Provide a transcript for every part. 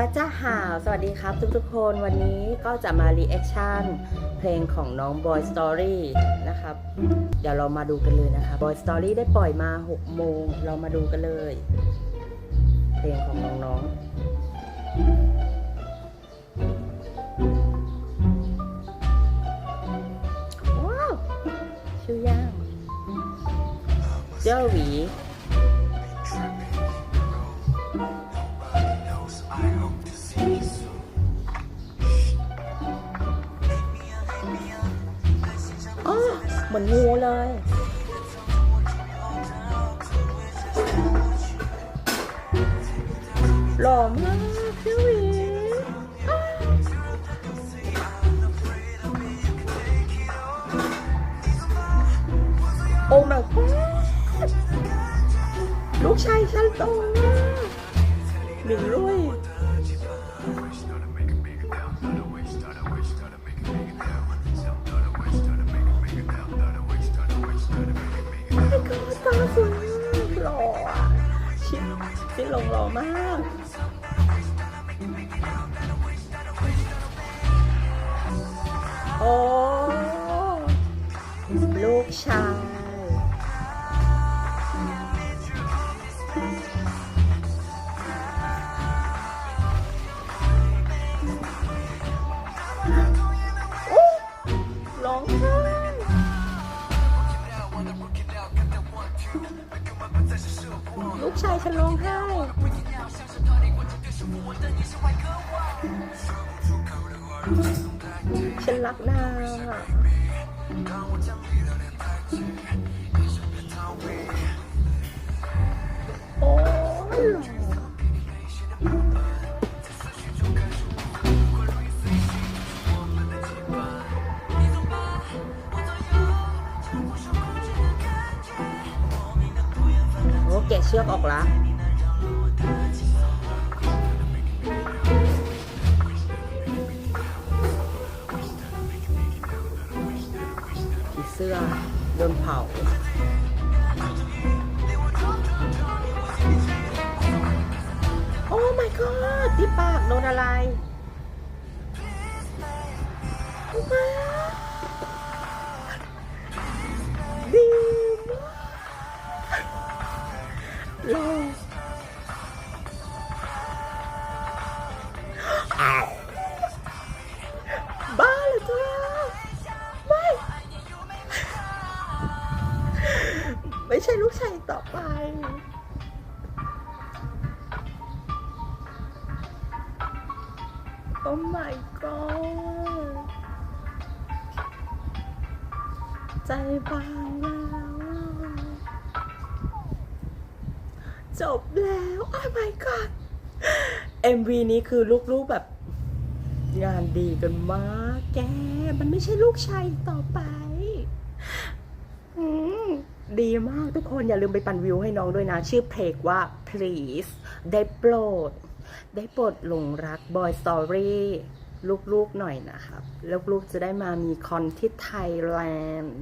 ตาจ้าห่าว สวัสดีครับทุกๆคนวันนี้ก็จะมารีแอคชั่นเพลงของน้อง Boy Story นะครับ เดี๋ยวเรามาดูกันเลยนะคะ Boy Story ได้ปล่อยมา 6 โมง เรามาดูกันเลย เพลงของน้องๆ ว้าว ชื่อย่างเจ้าหวี เหมือนงูเลย หล่อมากพี่วีโอ้ my god ลูกชายฉันโตมากหนึ่งลุย ลงหล่อมากโอ้ลูกชาย ลูกชายฉันร้องไห้ ฉันรักนาง แกะเชือกออกละผีเสื้อโดนเผาโอ้ my god ที่ปากโดนอะไรโอ้ม ไม่ใช่ลูกชายต่อไป โอ้ my god ใจบางแล้วจบแล้ว โอ้ my god MV นี้คือลูกๆแบบงานดีกันมากแก มันไม่ใช่ลูกชายต่อไป อืม ดีมากทุกคนอย่าลืมไปปั่นวิวให้น้องด้วยนะ ชื่อเพลงว่า please ได้โปรด ได้โปรดหลงรัก boy story ลูกๆหน่อยนะครับ ลูกๆจะได้มามีคอนที่ไทยแลนด์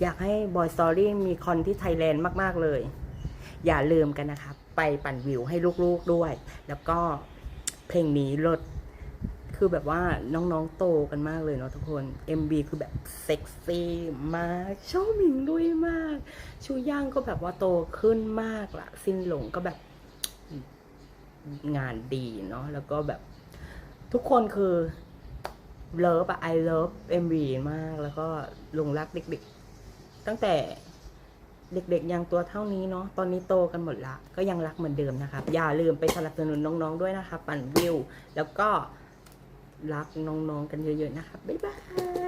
อยากให้ boy story มีคอนที่ไทยแลนด์มากๆเลย อย่าลืมกันนะครับ ไปปั่นวิวให้ลูกๆด้วย แล้วก็เพลงนี้ลด คือแบบว่าน้องๆโตกันมากเลยเนาะทุกคน MB คือแบบเซ็กซี่มากชอบหมิงลุยมาก ชูย่างก็แบบว่าโตขึ้นมากละซินหลงก็แบบงานดีเนาะแล้วก็แบบทุกคนคือเลิฟอะ I love MV มาก แล้วก็หลงรักเด็กๆ ตั้งแต่เด็กๆ ยังตัวเท่านี้เนาะตอนนี้โตกันหมดละ ก็ยังรักเหมือนเดิมนะครับ อย่าลืมไปสนับสนุนน้องๆด้วยนะคะ ปั่นวิว แล้วก็ รักน้องๆกันเยอะๆนะคะ บ๊ายบาย